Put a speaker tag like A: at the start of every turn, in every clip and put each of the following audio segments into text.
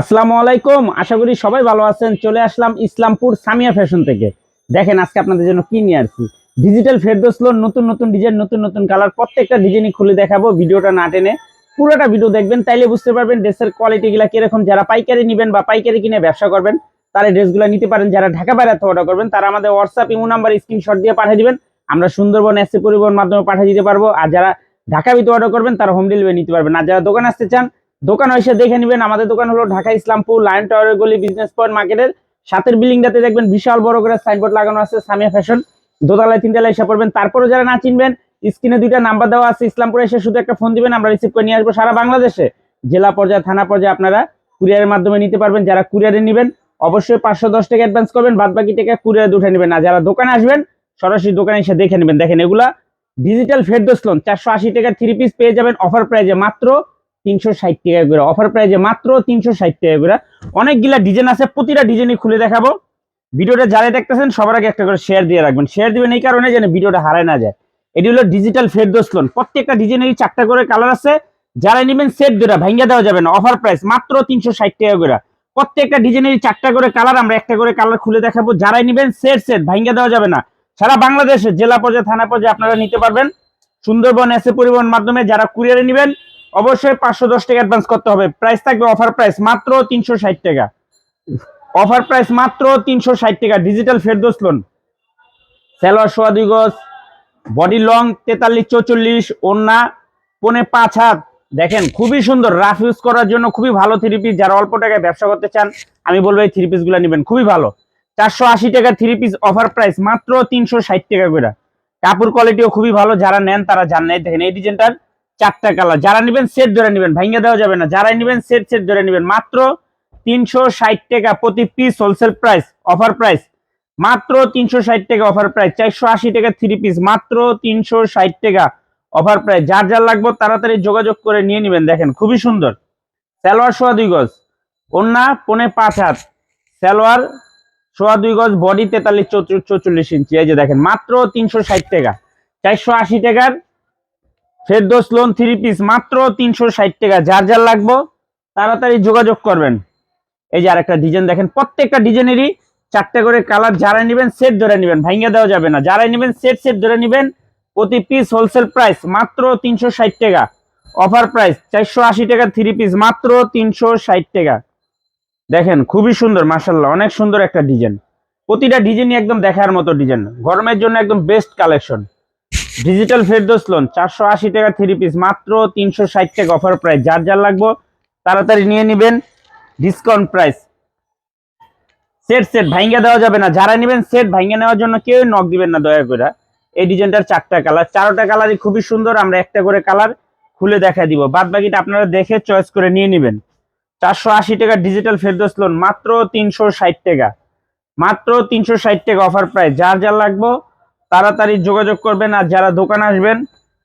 A: আসসালামু আলাইকুম। আশা করি সবাই ভালো আছেন। চলে আসলাম ইসলামপুর সামিয়া ফ্যাশন থেকে। দেখেন, আজকে আপনাদের জন্য কি নিয়ে আসছি? ডিজিটাল ফেরদোস লোন নতুন নতুন ডিজাইন নতুন নতুন কালার প্রত্যেকটা ডিজাইনই খুলে দেখাবো ভিডিওটা না টেনে। পুরোটা ভিডিও দেখবেন, তাইলে বুঝতে পারবেন ড্রেসের কোয়ালিটি গুলা কীরকম। যারা পাইকারি নেবেন বা পাইকারি কিনে ব্যবসা করবেন, তারা ড্রেসগুলো নিতে পারেন। যারা ঢাকা বাইরে অর্ডার করবেন, তারা আমাদের হোয়াটসঅ্যাপ ইমো নাম্বার স্ক্রিনশট দিয়ে পাঠিয়ে দিবেন। আমরা সুন্দরবন এসে পরিবহন মাধ্যমে পাঠিয়ে দিতে পারব। আর যারা ঢাকা ভিতরে অর্ডার করবেন, তারা হোম ডেলিভারি নিতে পারবেন। আর যারা দোকান আসতে চান দোকান এসে দেখে নেবেন, আমাদের দোকান হলো ঢাকা ইসলামপুর, লায়ন টাওয়ারের গলি বিজনেস পয়েন্ট মার্কেটের সাতের বিল্ডিংটাতে দেখবেন বিশাল বড় করে সাইনবোর্ড লাগানো আছে, সামিয়া ফ্যাশন দোতলায়, তিনতলায় এসে পড়বেন। তারপরে যারা না চিনবেন, স্ক্রিনে দুইটা নাম্বার দেওয়া আছে, ইসলামপুরে এসে শুধু একটা ফোন দিবেন, আমরা রিসিভ করে নিয়ে আসব সারা বাংলাদেশে। জেলা পর্যায়ে, থানা পর্যায়ে আপনারা কুরিয়ারের মাধ্যমে নিতে পারবেন। যারা কুরিয়ারে নেবেন, অবশ্যই পাঁচশো দশ টাকা অ্যাডভান্স করবেন বাদ বাকি টাকা কুরিয়ারে উঠে নেবেন। না যারা দোকানে আসবেন, সরাসরি দোকানে এসে দেখে নেবেন। দেখেন, এগুলা ডিজিটাল ফেরদোস লোন চারশো আশি টাকার থ্রি পিস পেয়ে যাবেন। অফার প্রাইজে মাত্র তিনশো ষাট টাকা করে। অফার প্রাইজে মাত্র তিনশো ষাট টাকা করে। অনেকগুলা ডিজাইন আছে, প্রতিটা ডিজাইনই খুলে দেখাবো। ভিডিওটা যারা দেখতেছেন, সবার আগে একটা করে শেয়ার দিয়ে রাখবেন। শেয়ার দিবেন এই কারণে যেন ভিডিওটা হারায় না যায়। এটি হলো ডিজিটাল ফেরদোস লোন প্রত্যেকটা ডিজাইনেরই চারটা করে কালার আছে। যারা নেবেন সেট দুটা ভাঙ্গা দেওয়া যাবে না। অফার প্রাইস মাত্র তিনশো ষাট টাকা করে। প্রত্যেকটা ডিজাইনেরই চারটা করে কালার আমরা একটা করে কালার খুলে দেখাবো। যারাই নেবেন সেট সেট ভাঙ্গা দেওয়া যাবে না। সারা বাংলাদেশে, জেলা পর্যায়ে, থানা পর্যায়ে আপনারা নিতে পারবেন। সুন্দরবন এসে পরিবহন মাধ্যমে যারা কুরিয়ারে নেবেন অবশ্যই পাঁচশো দশ টাকা অ্যাডভান্স করতে হবে। প্রাইস থাকবে অফার প্রাইস মাত্র তিনশো ষাট টাকা। অফার প্রাইস মাত্র তিনশো ষাট টাকা। ডিজিটাল ফেরদোস লোন সালোয়ার সোয়া দুই গজ বডি লং তেতাল্লিশ, চৌচল্লিশ ওন্না পনে পাঁচ হাত। দেখেন, খুবই সুন্দর। রাফ ইউজ করার জন্য খুবই ভালো থ্রি পিস যারা অল্প টাকায় ব্যবসা করতে চান, আমি বলব এই থ্রি পিসগুলো নেবেন। খুবই ভালো। চারশো আশি টাকা থ্রি পিস অফার প্রাইস মাত্র তিনশো ষাট টাকা করে। কাপড় কোয়ালিটিও খুবই ভালো। যারা নেন, তারা জান নাই দেখেন, এই ডিজাইনটার চারটা কালার। যারা নেবেন সেট ধরে নেবেন ভাঙ্গে দেওয়া যাবে না। যারাই নেবেন সেট সেট ধরে নেবেন। মাত্র তিনশো ষাট টাকা প্রতি piece wholesale price offer price মাত্র তিনশো ষাট টাকা অফার প্রাইস চারশো আশি টাকা থ্রি পিস মাত্র তিনশো ষাট টাকা অফার প্রাইস যার যার লাগবে তাড়াতাড়ি যোগাযোগ করে নিয়ে নেবেন। দেখেন, খুবই সুন্দর। সালোয়ার সোয়া দুই গজ। ওন্না, পনে পাঁচ হাত। সালোয়ার সোয়া দুই গজ বডি তেতাল্লিশ চৌচল্লিশ ইঞ্চি। এই যে দেখেন, মাত্র তিনশো ষাট টাকা। চারশো আশি টাকার ফেরদোস লোন থ্রি পিস মাত্র তিনশো ষাট টাকা। যার যার লাগবো, তাড়াতাড়ি যোগাযোগ করবেন। এই যে আরেকটা ডিজাইন দেখেন, প্রত্যেকটা ডিজাইনেরই চারটে করে কালার যারা নেবেন সেট ধরে নেবেন। ভাঙ্গা দেওয়া যাবে না। যারাই নেবেন সেট সেট ধরে নেবেন। প্রতি পিস হোলসেল প্রাইস মাত্র তিনশো ষাট টাকা। অফার প্রাইস চারশো আশি টাকা থ্রি পিস মাত্র তিনশো ষাট টাকা। দেখেন, খুবই সুন্দর মাসাল্লাহ অনেক সুন্দর একটা ডিজাইন প্রতিটা ডিজাইনই একদম দেখার মতো ডিজাইন গরমের জন্য একদম best collection digital Ferdous lawn চারশো আশি টাকা থ্রি পিস মাত্র তিনশো ষাট টাকা অফার প্রাইস যার যার লাগবো, তাড়াতাড়ি নিয়ে নেবেন। ডিসকাউন্ট প্রাইস সেট সেট ভাঙ্গা দেওয়া যাবে না। যারা নেবেন সেট ভাঙ্গা নেওয়ার জন্য কেউ নক দিবেন না, দয়া করে। এই ডিজাইনটার চারটা কালার চারোটা কালারই খুবই সুন্দর। আমরা একটা করে কালার খুলে দেখা দিব। বাদ বাকিটা আপনারা দেখে চয়েস করে নিয়ে নেবেন। চারশো আশি টাকা ডিজিটাল ফেরদোস লোন মাত্র তিনশো ষাট টাকা। মাত্র তিনশো ষাট টাকা অফার প্রাইস যার যার লাগবো তাড়াতাড়ি যোগাযোগ করবেন আর যারা দোকানে আসবেন,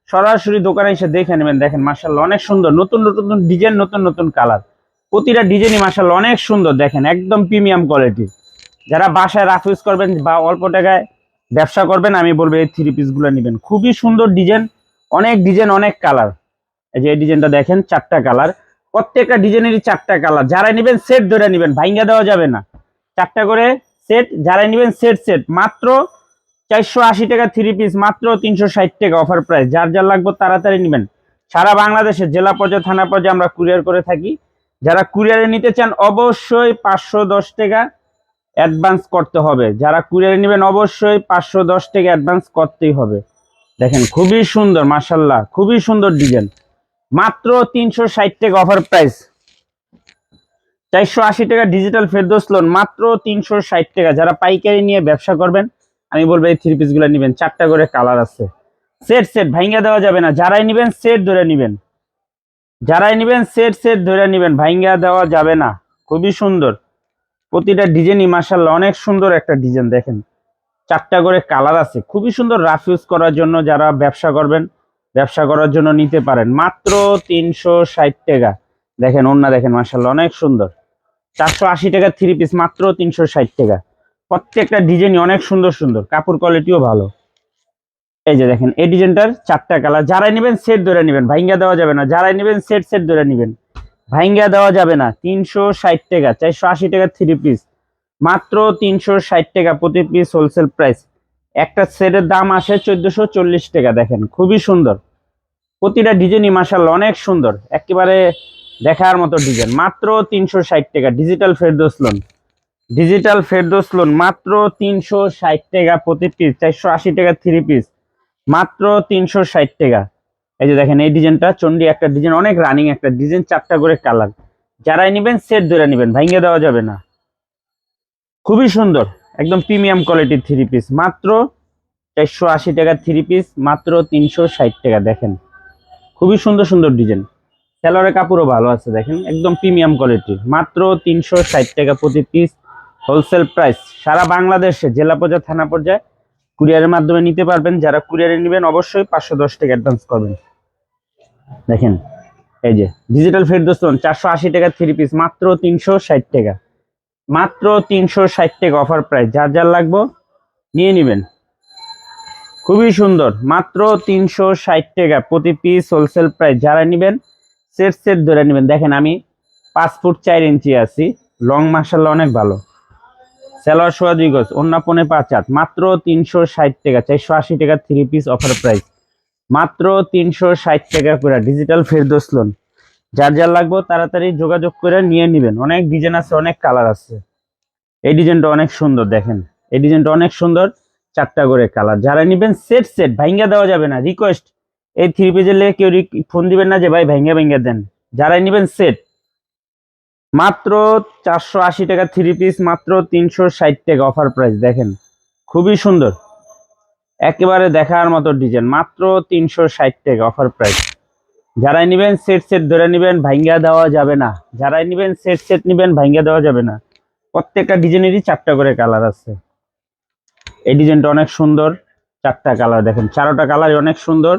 A: সরাসরি দোকানে এসে দেখে নেবেন। দেখেন মার্শাল্লাহ অনেক সুন্দর। নতুন নতুন ডিজাইন, নতুন নতুন কালার। প্রতিটা ডিজাইনই মার্শাল্লাহ অনেক সুন্দর। দেখেন, একদম প্রিমিয়াম কোয়ালিটি। যারা বাসায় রাফ ইউজ করবেন বা অল্প টাকায় ব্যবসা করবেন, আমি বলব এই থ্রি পিসগুলো নেবেন। খুবই সুন্দর ডিজাইন, অনেক ডিজাইন, অনেক কালার। এই যে এই ডিজাইনটা দেখেন, চারটা কালার। প্রত্যেকটা ডিজাইনেরই চারটা কালার। যারা নেবেন সেট ধরে নেবেন। ভাঙ্গা দেওয়া যাবে না। চারটা করে সেট যারা নেবেন সেট সেট মাত্র চারশো আশি টাকা থ্রি পিস মাত্র তিনশো ষাট টাকা অফার প্রাইস যার যার লাগবে তাড়াতাড়ি নেবেন। সারা বাংলাদেশে জেলা পর্যায়ে, থানা পর্যায়ে আমরা কুরিয়ার করে থাকি। যারা কুরিয়ারে নিতে চান, অবশ্যই পাঁচশো দশ টাকা অ্যাডভান্স করতে হবে। যারা কুরিয়ারে নেবেন, অবশ্যই পাঁচশো দশ টাকা অ্যাডভান্স করতেই হবে। দেখেন, খুবই সুন্দর মাসাল্লাহ খুবই সুন্দর ডিজাইন মাত্র তিনশো ষাট টাকা অফার প্রাইস চারশো আশি টাকা ডিজিটাল ফেরদোস লোন মাত্র তিনশো ষাট টাকা। যারা পাইকারি নিয়ে ব্যবসা করবেন আমি বলব এই থ্রি পিসগুলো নেবেন, চারটা করে কালার আছে। সেট সেট ভাইঙ্গা দেওয়া যাবে না। যারাই নেবেন সেট ধরে নেবেন। যারাই নেবেন সেট সেট ধরে নেবেন, ভাইঙ্গা দেওয়া যাবে না। খুবই সুন্দর। প্রতিটা ডিজাইনই মাসাল্লাহ অনেক সুন্দর একটা ডিজাইন দেখেন। চারটা করে কালার আছে। খুবই সুন্দর রাফ ইউজ করার জন্য যারা ব্যবসা করবেন, ব্যবসা করার জন্য নিতে পারেন। মাত্র তিনশো ষাট টাকা। দেখেন অন্য দেখেন মাসাল্লাহ অনেক সুন্দর। চারশো আশি টাকা থ্রি পিস মাত্র তিনশো ষাট টাকা। প্রত্যেকটা ডিজাইনই অনেক সুন্দর সুন্দর, কাপড় কোয়ালিটিও ভালো। এই যে দেখেন, এই ডিজাইনটার চারটা কালার যারাই নেবেন সেট ধরে নেবেন, ভাইঙ্গা দেওয়া যাবে না। যারাই নেবেন সেট সেট ধরে নেবেন। ভাইঙ্গা দেওয়া যাবে না, তিনশো ষাট টাকা, চারশো আশি টাকা থ্রি পিস মাত্র তিনশো ষাট টাকা প্রতি পিস হোলসেল প্রাইস একটা সেটের দাম আসে চোদ্দশো চল্লিশ টাকা, দেখেন, খুবই সুন্দর। প্রতিটা ডিজাইনই মাসাল্লাহ অনেক সুন্দর, একেবারে দেখার মতো ডিজাইন মাত্র তিনশো ষাট টাকা digital Ferdous lawn digital Ferdous lawn মাত্র তিনশো ষাট টাকা প্রতি পিস চারশো আশি টাকা থ্রি পিস মাত্র তিনশো ষাট টাকা। এই যে দেখেন, এই ডিজাইনটা চন্ডি একটা ডিজাইন অনেক রানিং একটা ডিজাইন চারটা করে কালার যারাই নেবেন সেট ধরে নেবেন ভাঙ্গে দেওয়া যাবে না। খুবই সুন্দর, একদম প্রিমিয়াম কোয়ালিটির থ্রি পিস মাত্র চারশো আশি টাকা থ্রি পিস মাত্র তিনশো ষাট টাকা, দেখেন। খুবই সুন্দর সুন্দর ডিজাইন সেলরের কাপড়ও ভালো আছে, দেখেন, একদম প্রিমিয়াম কোয়ালিটি মাত্র তিনশো ষাট টাকা প্রতি পিস হোলসেল প্রাইস। সারা বাংলাদেশে জেলা পর্যায়ে, থানা পর্যায়ে কুরিয়ারের মাধ্যমে নিতে পারবেন। যারা কুরিয়ারে নেবেন অবশ্যই পাঁচশো দশ টাকা অ্যাডভান্স করবেন। দেখেন, এই যে ডিজিটাল ফেরদোস্তন চারশো আশি টাকা থ্রি পিস মাত্র তিনশো ষাট টাকা। মাত্র তিনশো ষাট টাকা অফার প্রাইস যার যার লাগবো নিয়ে নেবেন। খুবই সুন্দর, মাত্র তিনশো ষাট টাকা প্রতি পিস হোলসেল প্রাইস যারা নেবেন সেট সেট ধরে নেবেন। দেখেন, আমি পাঁচ ফুট চার ইঞ্চি আছি। লং মার্শাল্লাহ অনেক ভালো। সেলোয়ার সোয়া দুই গজ, অন্য পাঁচ হাত। মাত্র তিনশো ষাট টাকা, চারশো আশি টাকা থ্রি পিস অফার প্রাইস মাত্র তিনশো ষাট টাকা করে ডিজিটাল ফেরদোস লোন যার যার লাগবে তাড়াতাড়ি যোগাযোগ করে নিয়ে নেবেন। অনেক ডিজাইন আছে, অনেক কালার আছে। এই ডিজাইনটা অনেক সুন্দর, দেখেন। এই ডিজাইনটা অনেক সুন্দর, চারটা করে কালার যারা নেবেন সেট সেট ভাইঙ্গা দেওয়া যাবে না। রিকোয়েস্ট এই থ্রি পেজের লেগে কেউ ফোন দিবেন না যে, ভাই ভাইঙ্গা ভাইঙ্গা দেন। যারাই নেবেন সেট মাত্র চারশো আশি টাকা থ্রি পিস মাত্র তিনশো ষাট টাকা অফার প্রাইস দেখেন। খুবই সুন্দর। একেবারে দেখার মতো ডিজাইন মাত্র তিনশো ষাট টাকা অফার প্রাইস যারাই নেবেন সেট সেট ধরে নেবেন ভাইঙ্গা দেওয়া যাবে না। যারাই নেবেন সেট সেট নেবেন ভাইঙ্গা দেওয়া যাবে না। প্রত্যেকটা ডিজাইনেরই চারটা করে কালার আছে। এই ডিজাইনটা অনেক সুন্দর, চারটা কালার দেখেন। চারোটা কালারই অনেক সুন্দর।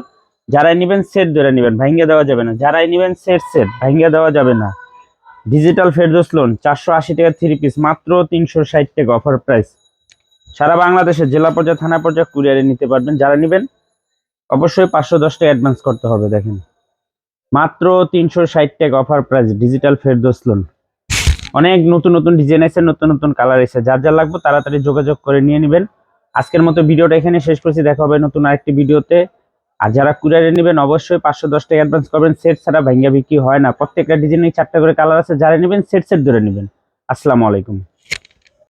A: যারাই নেবেন সেট ধরে নেবেন ভাইঙ্গা দেওয়া যাবে না। যারাই নেবেন সেট সেট ভাইঙ্গা দেওয়া যাবে না। ডিজিটাল ফেরদোস লোন চারশো আশি টাকা থ্রি পিস মাত্র তিনশো ষাট টাকা অফার প্রাইস সারা বাংলাদেশে জেলা পর্যায়ে, থানা পর্যায়ে কুরিয়ারে নিতে পারবেন। যারা নেবেন, অবশ্যই পাঁচশো দশ টাকা অ্যাডভান্স করতে হবে, দেখেন। মাত্র তিনশো ষাট টাকা offer price digital Ferdous lawn অনেক নতুন নতুন ডিজাইন আছে, নতুন নতুন কালার এসে যার যার লাগবে, তাড়াতাড়ি যোগাযোগ করে নিয়ে নেবেন। আজকের মতো ভিডিওটা এখানে শেষ করছি। দেখা হবে নতুন আরেকটি ভিডিওতে। আর যারা কুরিয়ারে নেবেন, অবশ্যই পাঁচশো দশ টাকা অ্যাডভান্স করবেন। সেট ছাড়া ভাঙ্গা বিক্রি হয় না। প্রত্যেকটা ডিজাইনের চারটা করে কালার আছে। যারা নেবেন সেট সেট ধরে নেবেন। আসসালামু আলাইকুম।